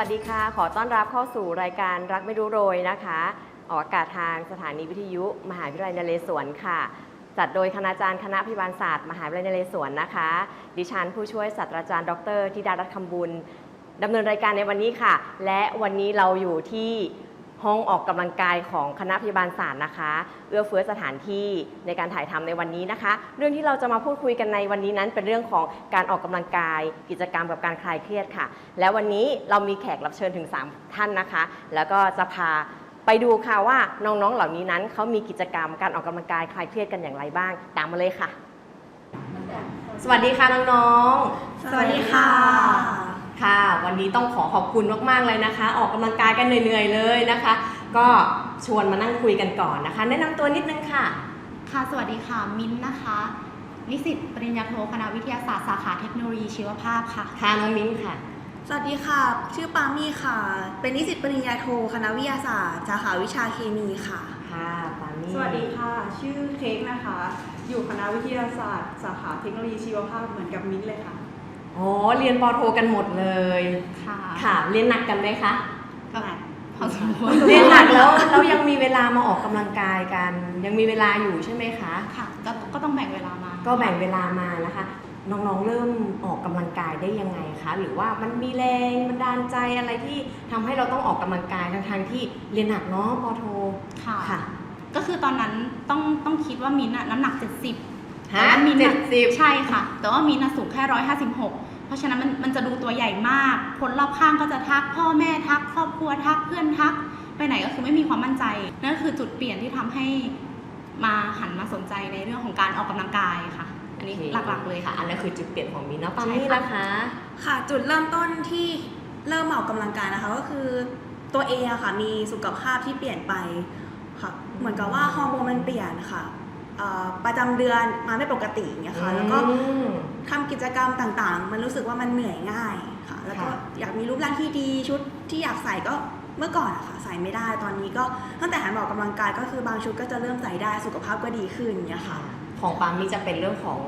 สวัสดีค่ะ ขอต้อนรับเข้าสู่รายการรักไม่รู้โรยนะคะ ออกอากาศทางสถานีวิทยุ มหาวิทยาลัยนเรศวรค่ะ จัดโดยคณาจารย์คณะพิบาลศาสตร์มหาวิทยาลัยนเรศวรนะคะ ดิฉันผู้ช่วยศาสตราจารย์ ดรธิดารัตน์คำบุญดำเนินรายการในวันนี้ค่ะ และวันนี้เราอยู่ที่ ห้องออกกำลังกายของคณะพยาบาลศาสตร์นะคะ เอื้อเฟื้อสถานที่ในการถ่ายทำในวันนี้นะคะ เรื่องที่เราจะมาพูดคุยกันในวันนี้นั้นเป็นเรื่องของการออกกำลังกาย กิจกรรมกับการคลายเครียดค่ะ และวันนี้เรามีแขกรับเชิญถึง 3 ท่านนะคะ แล้วก็จะพาไปดูค่ะว่าน้องๆเหล่านี้นั้นเขามีกิจกรรมการออกกำลังกายคลายเครียดกันอย่างไรบ้าง ตามมาเลยค่ะ สวัสดีค่ะน้องๆ สวัสดีค่ะค่ะวั นนี้ต้องขอขอบคุณมากๆเลยนะคะ ออกกำลังกายกันเหนื่อยๆเลยนะคะ ก็ชวนมานั่งคุยกันก่อนนะคะ แนะนำตัวนิดนึงค่ะ ค่ะ สวัสดีค่ะ มิ้นท์นะคะ นิสิตปริญญาโทคณะวิทยาศาสตร์สาขาเทคโนโลยีชีวภาพค่ะ ค่ะน้องมิ้นค่ะ สวัสดีค่ะ ชื่อปามี่ค่ะ เป็นนิสิตปริญญาโทคณะวิทยาศาสตร์สาขาวิชาเคมีค่ะ ค่ะปามี่สวัสดีค่ะ ชื่อเค้กนะคะ อยู่คณะวิทยาศาสตร์ สาขาเทคโนโลยีชีวภาพเหมือนกับมิ้นท์เลยค่ะ อ๋อเรียนปอโทกันหมดเลยค่ะค่ะเรียนหนักกันไหมคะก็พอสมควรเรียนหนักแล้วแล้วยังมีเวลามาออกกำลังกายกัน ยังมีเวลาอยู่ใช่ไหมคะค่ะก็ก็ต้องแบ่งเวลามา ก็แบ่งเวลามานะคะ น้องๆเริ่มออกกำลังกายได้ยังไงคะหรือว่ามันมีแรงบันดาลใจอะไรที่ทำให้เราต้องออกกำลังกายทั้งๆที่เรียนหนักเนาะปอโทค่ะค่ะก็คือตอนนั้นต้องต้องคิดว่ามิ้นท์อะน้ำหนัก 70 ฮะแต่ว่ามิ้นท์เจ็อะดสิบ ใช่ค่ะ แต่ว่ามิ้นท์อะสูงแค่156เพราะฉะนั้นมันมันจะดูตัวใหญ่มาก คนรอบข้างก็จะทักพ่อแม่ทัก ครอบครัวทักเพื่อนทัก ไปไหนก็คือไม่มีความมั่นใจ นั่นก็คือจุดเปลี่ยนที่ทำให้มาหันมาสนใจในเรื่องของการออกกำลังกายค่ะ อันนี้โอเคหลักๆเลยค่ะ อันนั้นคือจุดเปลี่ยนของมินท์เนาะปาใช่มี่ค่ะล่ะคะ ค่ะจุดเริ่มต้นที่เริ่มออกกำลังกายนะคะ ก็คือตัวเองอะค่ะมีสุขภาพที่เปลี่ยนไปค่ะ เหมือนกับว่าฮอร์โมนมันเปลี่ยนค่ะเอ่อ ประจำเดือนมาไม่ปกติอย่างเงี้ยค่ะแล้วก็อืมทำกิจกรรมต่างๆ มันรู้สึกว่ามันเหนื่อยง่ายค่ะ แล้วก็ค่ะอยากมีรูปร่างที่ดีชุดที่อยากใส่ก็เมื่อก่อนอะค่ะใส่ไม่ได้ตอนนี้ก็ตั้งแต่หันมาออกกำลังกายก็คือบางชุดก็จะเริ่มใส่ได้สุขภาพก็ดีขึ้นอย่างเงี้ยค่ะ ของปามี่จะเป็นเรื่องของ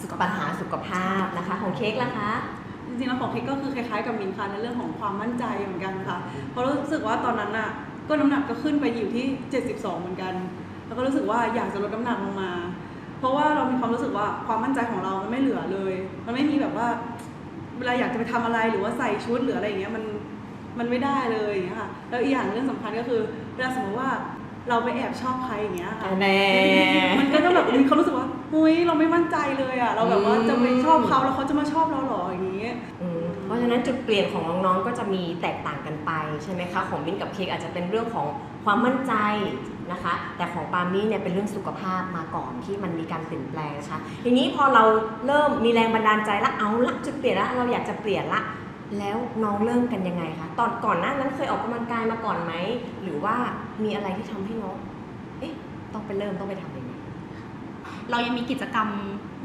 สุขปัญหาสุขภาพนะคะ ของเค้กล่ะคะจริงๆแล้วของเค้กก็คือคล้ายๆกับมิ้นท์ค่ะในเรื่องของความมั่นใจเหมือนกันค่ะเพราะรู้สึกว่าตอนนั้นน่ะก็น้ำหนักก็ขึ้นไปอยู่ที่ 72 เหมือนกัน แล้วก็รู้สึกว่าอยากจะลดน้ำหนักลงมา เพราะว่าเรามีความรู้สึกว่าความมั่นใจของเรามันไม่เหลือเลย มันไม่มีแบบว่า เวลาอยากจะไปทำอะไรหรือว่าใส่ชุดหรืออะไรอย่างเงี้ยมันมันไม่ได้เลยอย่างเงี้ยค่ะ แล้วอีกอย่างเรื่องสำคัญก็คือเวลาสมมติว่าเราไปแอบชอบใครอย่างเงี้ยค่ะ แน่ มันก็จะแบบมีความรู้สึกว่าหุยเราไม่มั่นใจเลยอะ เราแบบว่าจะไปชอบเขาแล้วเขาจะมาชอบเราเหรออย่างนี้อืม เพราะฉะนั้นจุดเปลี่ยนของน้องๆก็จะมีแตกต่างกันไปใช่ไหมคะของมิ้นกับเค้กอาจจะเป็นเรื่องของความมั่นใจนะคะ แต่ของปามี่เนี่ยเป็นเรื่องสุขภาพมาก่อนที่มันมีการเปลี่ยนแปลงนะคะทีนี้พอเราเริ่มมีแรงบันดาลใจละเอาละจุดเปลี่ยนละเราอยากจะเปลี่ยนละแล้วน้องเริ่มกันยังไงคะตอนก่อนหน้านั้นเคยออกกำลังกายมาก่อนไหมหรือว่ามีอะไรที่ทำให้น้องเอ๊ะต้องไปเริ่มต้องไปทำยังไงเรายังมีกิจกรรม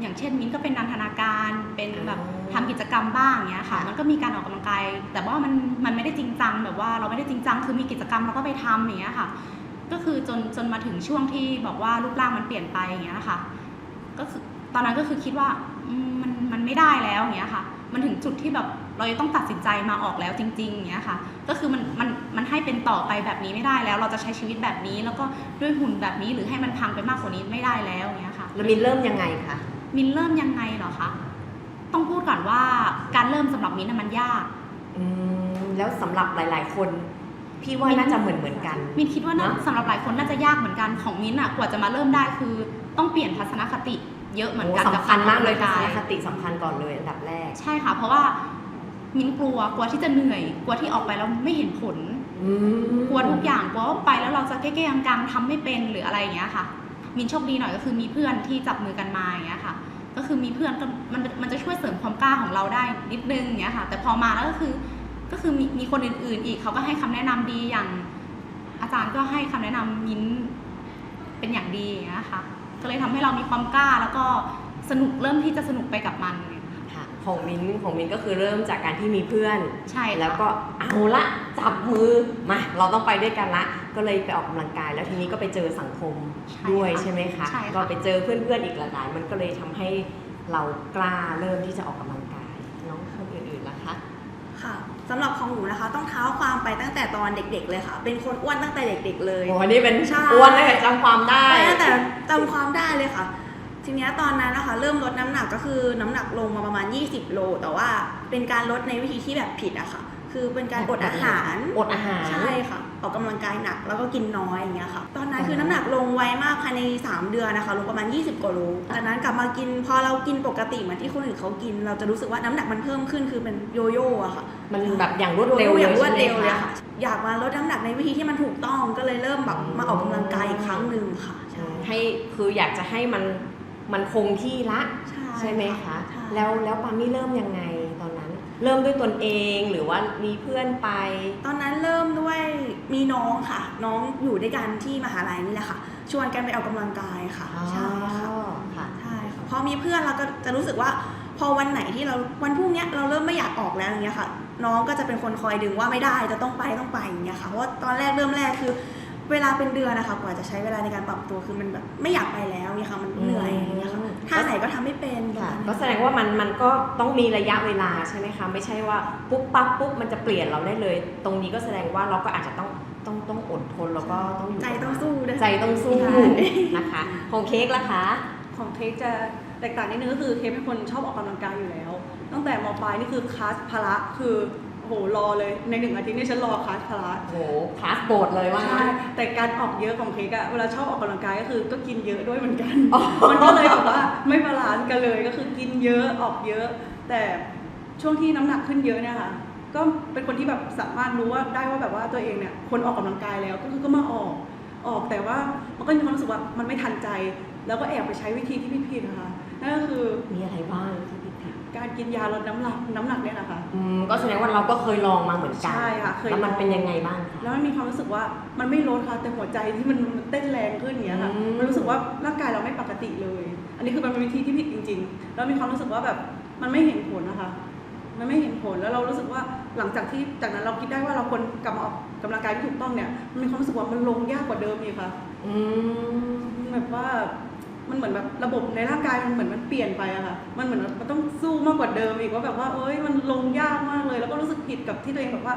อย่างเช่น มิ้นท์ก็เป็นนันทนาการเป็นแบบอ๋อ ทำกิจกรรมบ้างอย่างเงี้ยค่ะค่ะ มันก็มีการออกกำลังกาย แต่ว่ามันมันไม่ได้จริงจังแบบว่าเราไม่ได้จริงจัง คือมีกิจกรรมเราก็ไปทำอย่างเงี้ยค่ะ ก็คือจนจนมาถึงช่วงที่บอกว่ารูปร่างมันเปลี่ยนไปอย่างเงี้ยค่ะ ก็คือตอนนั้นก็คือคิดว่าอืมมันมันไม่ได้แล้วอย่างเงี้ยค่ะ มันถึงจุดที่แบบเราจะต้องตัดสินใจมาออกแล้วจริงๆอย่างเงี้ยค่ะ ก็คือมันมันมันให้เป็นต่อไปแบบนี้ไม่ได้แล้ว เราจะใช้ชีวิตแบบนี้ แล้วก็ด้วยหุ่นแบบนี้หรือให้มันพังไปมากกว่านี้ไม่ได้แล้วอย่างเงี้ยค่ะแล้วมินเริ่มยังไงคะมินเริ่มยังไงเหรอคะ ต้องพูดก่อนว่าการเริ่มสำหรับมินน่ะมันยาก อืมแล้วสำหรับหลาย ๆ คน พี่ว่าน่าจะเหมือนเหมือนๆกัน มินคิดว่าน่าเนอะสำหรับหลายคนน่าจะยากเหมือนกันของมินอะกว่าจะมาเริ่มได้คือ ต้องเปลี่ยนทัศนคติเยอะเหมือนโอ้กันสำคัญมากเลยบทักศรนออกคกำลังกายติสำคัญก่อนเลยอันดับแรกใช่ค่ะ เพราะว่ามินกลัวกลัวที่จะเหนื่อย กลัวที่ออกไปแล้วไม่เห็นผล อืมกลัวทุกอย่างกลัวว่าไปแล้วเราจะแก้ๆกังๆทำไม่เป็นหรืออะไรอย่างเงี้ยค่ะ มินโชคดีหน่อยก็คือมีเพื่อนที่จับมือกันมาอย่างเงี้ยค่ะ ก็คือมีเพื่อนก็มันมันจะช่วยเสริมความกล้าของเราได้นิดนึงเนี้ยค่ะ แต่พอมาแล้วก็คือก็คือมีมีคนอื่นๆ อีกเขาก็ให้คำแนะนำดีอย่าง อาจารย์ก็ให้คำแนะนำมิ้นเป็นอย่างดีอย่างเงี้ยค่ะก็เลยทำให้เรามีความกล้าแล้วก็สนุกเริ่มที่จะสนุกไปกับมัน ของมินของมินก็คือเริ่มจากการที่มีเพื่อน ใช่ค่ะแล้วก็เอาละจับมือมาเราต้องไปด้วยกันละ ก็เลยไปออกกำลังกาย แล้วทีนี้ก็ไปเจอสังคมใช่ด้วยค่ะใช่ไหมคะใช่ค่ะก็ไปเจอเพื่อนๆอีกหลายๆมันก็เลยทำให้เรากล้าเริ่มที่จะออกกำลังกายน้องคนอื่นๆล่ะคะค่ะสำหรับของหนูนะคะ ต้องเท้าความไปตั้งแต่ตอนเด็ก ๆ เลยค่ะ เป็นคนอ้วนตั้งแต่เด็ก ๆ เลยโอ้นี่เป็นใช่อ้วนตั้งแต่จำความได้ตั้งแต่จำความได้เลยค่ะ ทีเนี้ยตอนนั้นนะคะเริ่มลดน้ำหนักก็คือน้ำหนักลงมาประมาณ 20 โล แต่ว่าเป็นการลดในวิธีที่แบบผิดอะค่ะ คือเป็นการอดอาหารอดอาหารใช่ค่ะ ออกกำลังกายหนักแล้วก็กินน้อยอย่างเงี้ยค่ะ ตอนนั้นคือน้ำหนักลงไวมากภายใน 3 เดือนนะคะลงประมาณ 20กว่าโลจากนั้นกลับมากินพอเรากินปกติเหมือนที่คนอื่นเขากิน เราจะรู้สึกว่าน้ำหนักมันเพิ่มขึ้นคือเป็นโยโย่อะค่ะมันแบบอย่างรวดเร็วอย่างรวดใช่ไหมเร็วเลยคะค่ะอยากมาลดน้ำหนักในวิธีที่มันถูกต้องก็เลยเริ่มแบบมาออกกำลังกายอีกครั้งหนึ่งค่ะใช่ให้คืออยากจะให้มัน มันคงที่ละใช่ไหมคะใช่แล้วแล้วปามี่เริ่มยังไงตอนนั้น เริ่มด้วยตนเองหรือว่ามีเพื่อนไป ตอนนั้นเริ่มด้วยมีน้องค่ะ น้องอยู่ด้วยกันที่มหาลัยนี่แหละค่ะ ชวนกันไปออกกำลังกายค่ะใช่ค่ะค่ะใช่ค่ะพอมีเพื่อนเราก็จะรู้สึกว่าพอวันไหนที่เราวันพรุ่งเนี้ยเราเริ่มไม่อยากออกแล้วอย่างเงี้ยค่ะ น้องก็จะเป็นคนคอยดึงว่าไม่ได้จะต้องไปต้องไปอย่างเงี้ยค่ะเพราะว่าตอนแรกเริ่มแรกคือ เวลาเป็นเดือนนะคะกว่าจะใช้เวลาในการปรับตัวคือมันแบบไม่อยากไปแล้วเนี่ยค่ะมันเหนื่อยอย่างเงี้ยค่ะอืมท่าไหนก็ทำไม่เป็นค่ะประมาณก็นี้แสดงว่ามันมันก็ต้องมีระยะเวลาใช่ไหมคะไม่ใช่ว่าปุ๊บปั๊บปุ๊บมันจะเปลี่ยนเราได้เลย ตรงนี้ก็แสดงว่าเราก็อาจจะต้องต้องต้องอดทนแล้วก็ต้องอยู่ใจกับต้องมันสู้ด้วยใจต้องสู้ใช่นะคะของเค้กล่ะคะ ของเค้กจะแตกต่างนิดนึงก็คือเค้กเป็นคนชอบออกกำลังกายอยู่แล้ว ตั้งแต่มปลายนี่คือคลาสพละคือโอ้โหรอเลยในหนึ่งอาทิตย์นี่ฉันรอคลาสพละโหคลาสโบดเลยว่าใช่งั้น แต่การออกเยอะของเค้กอะเวลาชอบออกกำลังกายก็คือก็กินเยอะด้วยเหมือนกันอ๋อ มันก็เลยแบบว่าไม่บาลานซ์กันเลยก็คือกินเยอะออกเยอะ แต่ช่วงที่น้ำหนักขึ้นเยอะเนี่ยค่ะก็เป็นคนที่แบบสามารถรู้ว่าได้ว่าแบบว่าตัวเองเนี่ยคนออกกำลังกายแล้วก็คือก็มาออกออกแต่ว่ามันก็มีความรู้สึกว่ามันไม่ทันใจ แล้วก็แอบไปใช้วิธีที่ผิดๆนะคะนั่นก็คือมีอะไรบ้างที่ผิดพลาดการกินยาลดน้ำหนักน้ำหนักเนี่ยนะคะอืมก็แสดงว่าเราก็เคยลองมาเหมือนกันใช่ค่ะเคยแล้วมันลองเป็นยังไงบ้างคะแล้วมันมีความรู้สึกว่ามันไม่ลดค่ะแต่หัวใจที่มันมันเต้นแรงขึ้นอย่างเงี้ยค่ะอืมมันรู้สึกว่าร่างกายเราไม่ปกติเลย อันนี้คือมันเป็นวิธีที่ผิดจริง ๆ แล้วมีความรู้สึกว่าแบบมันไม่เห็นผลนะคะ มันไม่เห็นผลแล้วเรารู้สึกว่าหลังจากที่จากนั้นเราคิดได้ว่าเราควรกลับมาออกกำลังกายที่ถูกต้องเนี่ยมันมีความรู้สึกว่ามันลงยากกว่าเดิมอีกค่ะอืมแบบว่า มันเหมือนแบบระบบในร่างกายมันเหมือนมันเปลี่ยนไปอะค่ะ มันเหมือนมันต้องสู้มากกว่าเดิมอีกว่าแบบว่าเอ้ยมันลงยากมากเลย แล้วก็รู้สึกผิดกับที่ตัวเองแบบว่า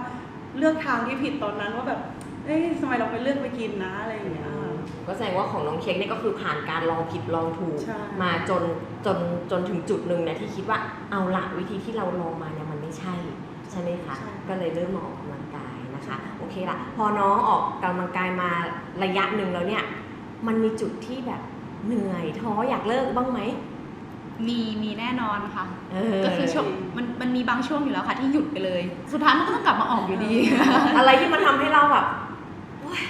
เลือกทางที่ผิดตอนนั้นว่าแบบเอ้ยทำไมเราไปเลือกไปกินนะอะไรอย่างเงี้ยค่ะก็แสดงว่าของน้องเค้กเนี่ยก็คือผ่านการลองผิดลองถูกใช่มาจนจนจนถึงจุดหนึ่งเนี่ยที่คิดว่าเอาละวิธีที่เราลองมาเนี่ยมันไม่ใช่ใช่ไหมคะใช่ก็เลยเริ่มมาออกกำลังกายนะคะโอเคละพอน้องออกกำลังกายมาระยะหนึ่งแล้วเนี่ยมันมีจุดที่แบบ เหนื่อยท้ออยากเลิกบ้างไหม มีมีแน่นอนค่ะ เออ ก็คือช่วงมันมันมีบางช่วงอยู่แล้วค่ะที่หยุดไปเลย สุดท้ายมันก็ต้องกลับมาออกอยู่ดี อะไรที่มันทำให้เราแบบโอ๊ย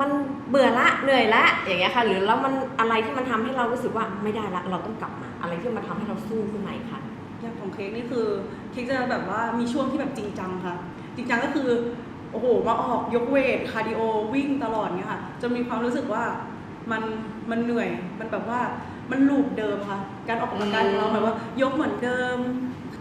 มันเบื่อละเหนื่อยละอย่างเงี้ยค่ะ หรือแล้วมันอะไรที่มันทำให้เรารู้สึกว่าไม่ได้ละเราต้องกลับมา อะไรที่มันทำให้เราสู้ขึ้นมาอีกค่ะ อย่างของเค้กนี่คือเค้กจะแบบว่ามีช่วงที่แบบจริงจังค่ะ จริงจังก็คือ โอ้โหมาออกยกเวทคาร์ดิโอวิ่งตลอดเงี้ยค่ะจนมีความรู้สึกว่า มันมันเหนื่อยมันแบบว่ามันลูปเดิมค่ะ การออกกำลังกายของเราแบบว่ายกเหมือนเดิม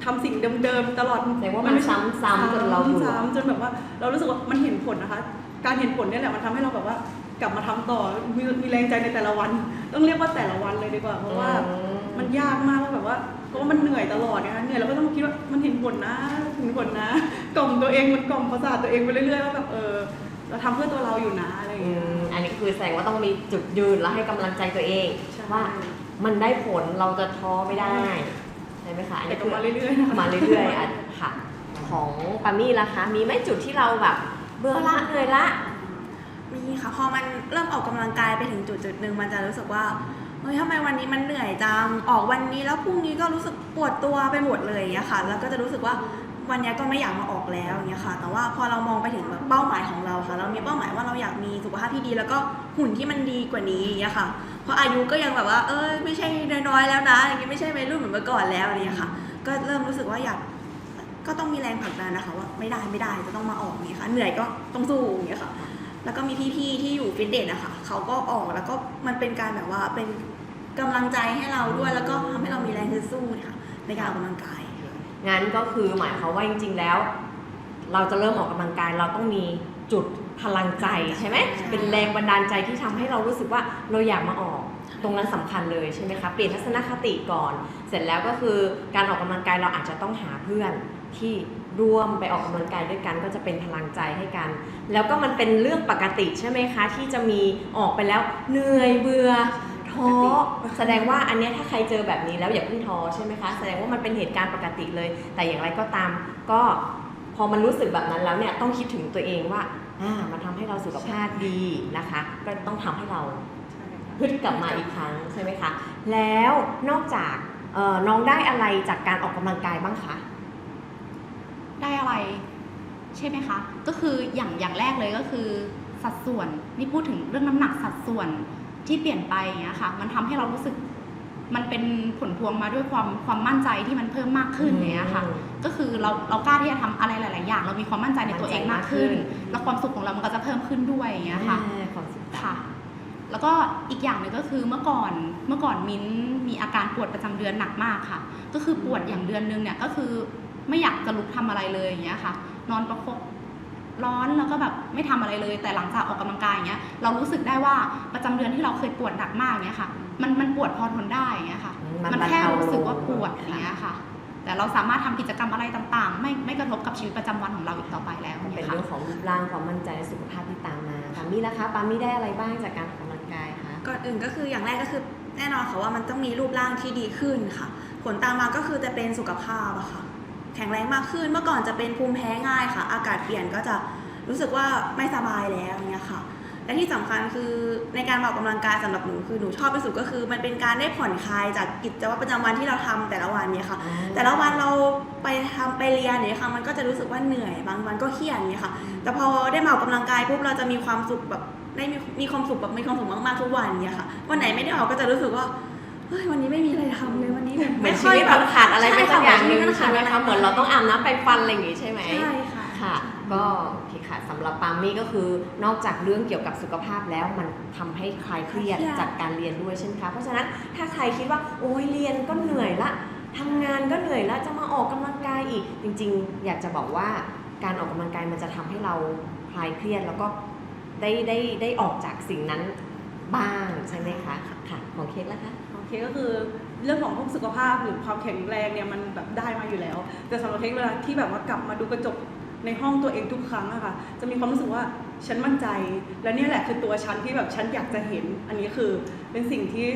ทำสิ่งเดิมๆตลอดแต่ว่ามันซ้ำๆจนเราเบื่อซ้ำๆจนแบบว่า เรารู้สึกว่ามันเห็นผลนะคะ การเห็นผลเนี่ยแหละมันทำให้เราแบบว่ากลับมาทำต่อมีมีแรงใจในแต่ละวัน ต้องเรียกว่าแต่ละวันเลยดีกว่า เพราะว่าอืมมันยากมากว่าแบบว่าเพราะว่ามันเหนื่อยตลอดนะคะเหนื่อยแล้วก็ต้องคิดว่ามันเห็นผลนะเห็นผลนะ กล่อมตัวเองมันกล่อมประสาทตัวเองไปเรื่อยๆว่าแบบเออ เราทำเพื่อตัวเราอยู่นะอะไรอย่างอืเงี้ยมอันนี้คือแสดงว่าต้องมีจุดยืนแล้วให้กำลังใจตัวเองใช่ว่ามันได้ผลเราจะท้อไม่ได้ใช่ไหมคะอันแต่นี้ก็คือมาเรื่อยๆนะคะมาเรื่อยๆอะค่ะของปามี่ล่ะคะ มีไหมจุดที่เราแบบเบื่อละเหนื่อยละมีค่ะพอมันเริ่มออกกำลังกายไปถึงจุดจุดหนึ่งมันจะรู้สึกว่าเฮ้ยทำไมวันนี้มันเหนื่อยจัง ออกวันนี้แล้วพรุ่งนี้ก็รู้สึกปวดตัวไปหมดเลยอย่างเงี้ยค่ะ แล้วก็จะรู้สึกว่า วันนี้ก็ไม่อยากมาออกแล้วอย่างเงี้ยค่ะ แต่ว่าพอเรามองไปถึงแบบเป้าหมายของเราค่ะ เรามีเป้าหมายว่าเราอยากมีสุขภาพที่ดี แล้วก็หุ่นที่มันดีกว่านี้อย่างเงี้ยค่ะ เพราะอายุก็ยังแบบว่า เออไม่ใช่น้อยๆแล้วนะอย่างเงี้ยไม่ใช่วัยรุ่นเหมือนเมื่อก่อนแล้วอย่างเงี้ยค่ะ ก็เริ่มรู้สึกว่าอยากก็ต้องมีแรงผลักดันนะคะว่าไม่ได้ไม่ได้จะต้องมาออกอย่างเงี้ยค่ะ เหนื่อยก็ต้องสู้อย่างเงี้ยค่ะ แล้วก็มีพี่ๆที่อยู่ฟิตเนสอะค่ะเขาก็ออกแล้วก็มันเป็นการแบบว่าเป็นกำลังใจให้เราด้วยแล้วก็ทำให้เรามีแรงฮึดสู้นะคะในการออกกำลังกาย งั้นก็คือหมายความว่าจริง ๆ แล้ว เราจะเริ่มออกกำลังกายเราต้องมีจุดพลังใจใช่ไหมใช่เป็นแรงบันดาลใจที่ทำให้เรารู้สึกว่าเราอยากมาออก ตรงนั้นสำคัญเลยใช่ไหมคะเปลี่ยนทัศนคติก่อน เสร็จแล้วก็คือการออกกำลังกายเราอาจจะต้องหาเพื่อนที่ร่วมไปออกกำลังกายด้วยกันก็จะเป็นพลังใจให้กัน แล้วก็มันเป็นเรื่องปกติใช่ไหมคะ ที่จะมีออกไปแล้วเหนื่อยเบื่อ ท้อแสดงว่าอันเนี้ยถ้าใครเจอแบบนี้แล้วอย่าเพิ่งท้อใช่ไหมคะ แสดงว่ามันเป็นเหตุการณ์ปกติเลย แต่อย่างไรก็ตามก็พอมันรู้สึกแบบนั้นแล้วเนี่ยต้องคิดถึงตัวเองว่าอ่ามันทำให้เราสุขภาพดีนะคะ ก็ต้องทำให้เราใช่ค่ะ ฮึดกลับมาอีกครั้งใช่ไหมคะ แล้วนอกจากเอ่อน้องได้อะไรจากการออกกำลังกายบ้างคะ ได้อะไรใช่ไหมคะ ก็คืออย่างอย่างแรกเลยก็คือสัดส่วน นี่พูดถึงเรื่องน้ำหนักสัดส่วน ที่เปลี่ยนไปอย่างเงี้ยค่ะ มันทำให้เรารู้สึก มันเป็นผลพวงมาด้วยความความมั่นใจที่มันเพิ่มมากขึ้นอย่างเงี้ยค่ะอืมก็คือเราเรากล้าที่จะทำอะไรหลาย ๆ อย่าง เรามีความมั่นใจในตัวเองมากขึ้นมั่นใจมากขึ้น แล้วความสุขของเรามันก็จะเพิ่มขึ้นด้วยอย่างเงี้ยค่ะอ่าความสุขค่ะ แล้วก็อีกอย่างหนึ่งก็คือเมื่อก่อนเมื่อก่อนมิ้นมีอาการปวดประจำเดือนหนักมากค่ะ ก็คือปวดอย่างเดือนนึงเนี่ยก็คือไม่อยากจะลุกทำอะไรเลยอย่างเงี้ยค่ะ นอนประคบ ร้อนแล้วก็แบบไม่ทำอะไรเลย แต่หลังจากออกกำลังกายอย่างเงี้ยเรารู้สึกได้ว่าประจำเดือนที่เราเคยปวดหนักมากเนี้ยค่ะ มันมันปวดพอทนได้อย่างเงี้ยค่ะ มันแค่รู้สึกว่าปวดอย่างเงี้ยค่ะ แต่เราสามารถทำกิจกรรมอะไรต่างๆ ไม่ไม่กระทบกับชีวิตประจำวันของเราอีกต่อไปแล้วมันเป็นเนี่ยค่ะเรื่องของรูปร่างความมั่นใจและสุขภาพที่ตามมาปามี่นะคะปามี่ได้อะไรบ้างจากการออกกำลังกายคะก่อนอื่นก็คืออย่างแรกก็คือแน่นอนค่ะว่ามันต้องมีรูปร่างที่ดีขึ้นค่ะ ผลตามมาก็คือจะเป็นสุขภาพอะค่ะ แข็งแรงมากขึ้น เมื่อก่อนจะเป็นภูมิแพ้ง่ายค่ะ อากาศเปลี่ยนก็จะรู้สึกว่าไม่สบายแล้วอย่างเงี้ยค่ะ และที่สำคัญคือในการออกกำลังกายสำหรับหนูคือหนูชอบที่สุดก็คือ มันเป็นการได้ผ่อนคลายจากกิจวัตรประจำวันที่เราทำแต่ละวันเนี่ยค่ะ แต่ละวันเราไปทำไปเรียนเนี่ยค่ะ มันก็จะรู้สึกว่าเหนื่อย บางวันก็เครียดเนี่ยค่ะ แต่พอได้มาออกกำลังกายปุ๊บเราจะมีความสุขแบบได้มีมีความสุขแบบมีความสุขมากๆทุกวันเนี่ยค่ะ วันไหนไม่ได้ออกก็จะรู้สึกว่า เฮ้ยวันนี้ไม่มีอะไรทำเลยวันนี้แบบเหมือนชีค่อยวิตแบเราบขาดอะไรไปสักอย่างหนึ่งใช่ใช่ไหมค่ะคะเหมือนเราต้องอาบน้ำไปฟันอะไรอย่างงี้ใช่ไหม ใช่ค่ะ ค่ะก็โอเคค่ะสำหรับปามี่ก็คือนอกจากเรื่องเกี่ยวกับสุขภาพแล้วมันทำให้คลายเครียดเครียด จากการเรียนด้วยใช่ไหมคะเพราะฉะนั้นถ้าใครคิดว่าโอ้ยเรียนก็เหนื่อยละทำงานก็เหนื่อยละจะมาออกกำลังกายอีก จริง ๆ อยากจะบอกว่าการออกกำลังกายมันจะทำให้เราคลายเครียดแล้วก็ได้ได้ได้ออกจากสิ่งนั้นบ้างใช่ไหมคะค่ะของเค้กแล้วคะโอ เคก็คือเรื่องของพวกสุขภาพหรือความแข็งแรงเนี่ยมันแบบได้มาอยู่แล้ว แต่สำหรับเค้กเวลาที่แบบว่ากลับมาดูกระจกในห้องตัวเองทุกครั้งอะค่ะจะมีความรู้สึกว่าฉันมั่นใจ และเนี่ยแหละคือตัวฉันที่แบบฉันอยากจะเห็น อันนี้คือเป็นสิ่งที่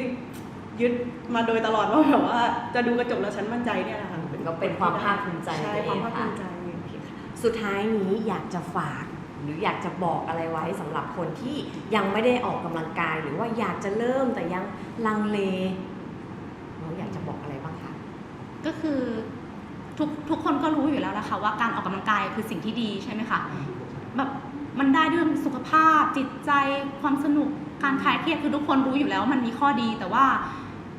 ยึดมาโดยตลอดว่าแบบว่าจะดูกระจกแล้วฉันมั่นใจเนี่ยแหละค่ะก็เป็นความภาคภูมิใจใช่ในตัวคเอวามงภาคค่ะภูมิใจโอเคค่ะสุดท้ายนี้อยากจะฝาก หรืออยากจะบอกอะไรไว้สำหรับคนที่ยังไม่ได้ออกกำลังกาย หรือว่าอยากจะเริ่มแต่ยังลังเลน้องอยากจะบอกอะไรบ้างคะก็คือทุกทุกคนก็รู้อยู่แล้วนะคะว่าการออกกำลังกายคือสิ่งที่ดีใช่ไหมคะแบบมันได้เรื่องสุขภาพจิตใจความสนุกการคลายเครียดคือทุกคนรู้อยู่แล้วว่ามันมีข้อดีแต่ว่า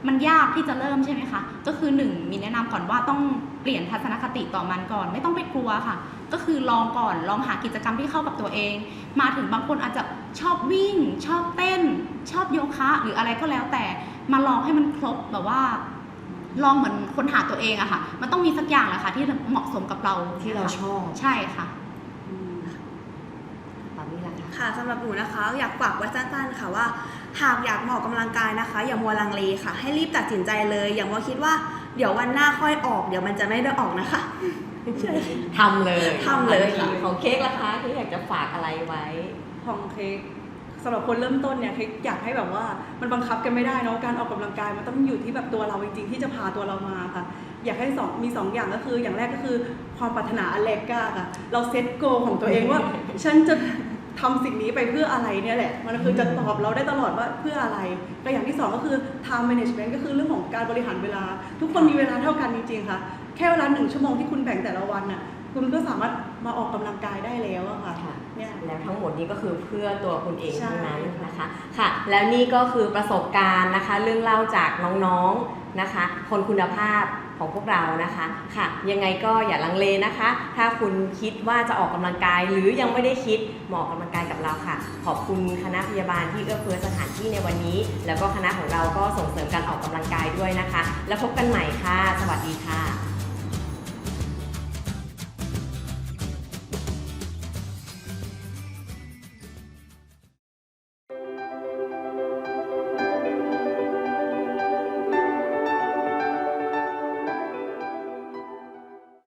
มันยากที่จะเริ่มใช่ไหมคะ ก็คือหนึ่งมีแนะนำก่อนว่าต้องเปลี่ยนทัศนคติต่อมันก่อน ไม่ต้องไปกลัวค่ะ ก็คือลองก่อนลองหากิจกรรมที่เข้ากับตัวเอง มาถึงบางคนอาจจะชอบวิ่ง ชอบเต้น ชอบโยคะ หรืออะไรก็แล้วแต่มาลองให้มันครบแบบว่าลองเหมือนค้นหาตัวเองอะค่ะ มันต้องมีสักอย่างแหละค่ะที่เหมาะสมกับเราที่เราชอบใช่ค่ะปามี่ล่ะ คะค่ะสำหรับหนูนะคะอยากฝากไว้สั้นๆค่ะว่า หากอยากมาออกกำลังกายนะคะ อย่ามัวลังเลค่ะ ให้รีบตัดสินใจเลย อย่ามัวคิดว่าเดี๋ยววันหน้าค่อยออก เดี๋ยวมันจะไม่ได้ออกนะคะทำเลยทำเลยค่ะของเค้กล่ะคะเค้กอยากจะฝากอะไรไว้ของเค้กสำหรับคนเริ่มต้นเนี่ยเค้กอยากให้แบบว่ามันบังคับกันไม่ได้เนาะการออกกำลังกายมันต้องอยู่ที่แบบตัวเราจริงๆที่จะพาตัวเรามาค่ะ อยากให้สองมีสองอย่างก็คือ อย่างแรกก็คือความปรารถนาอันแรกกล้าค่ะ เราเซตโกของตัวเองว่า ฉันจะ ทำสิ่งนี้ไปเพื่ออะไรเนี่ยแหละ มันคือจะตอบเราได้ตลอดว่าเพื่ออะไรก็อย่างที่สองก็คือ time management ก็คือเรื่องของการบริหารเวลา ทุกคนมีเวลาเท่ากันจริงๆค่ะ แค่เวลาหนึ่งชั่วโมงที่คุณแบ่งแต่ละวันน่ะคุณก็สามารถมาออกกำลังกายได้แล้วอะค่ะค่ะเนี่ยแล้วทั้งหมดนี้ก็คือเพื่อตัวคุณเองใช่ทั้งนั้นนะคะค่ะ แล้วนี่ก็คือประสบการณ์นะคะ เรื่องเล่าจากน้องๆนะคะ คนคุณภาพ ของพวกเรานะคะค่ะยังไงก็อย่าลังเลนะคะ ถ้าคุณคิดว่าจะออกกำลังกาย หรือยังไม่ได้คิดเหมาะกำลังกายกับเราค่ะ ขอบคุณคณะพยาบาลที่เอื้อเฟื้อสถานที่ในวันนี้ แล้วก็คณะของเราก็ส่งเสริมการออกกำลังกายด้วยนะคะ แล้วพบกันใหม่ค่ะ สวัสดีค่ะ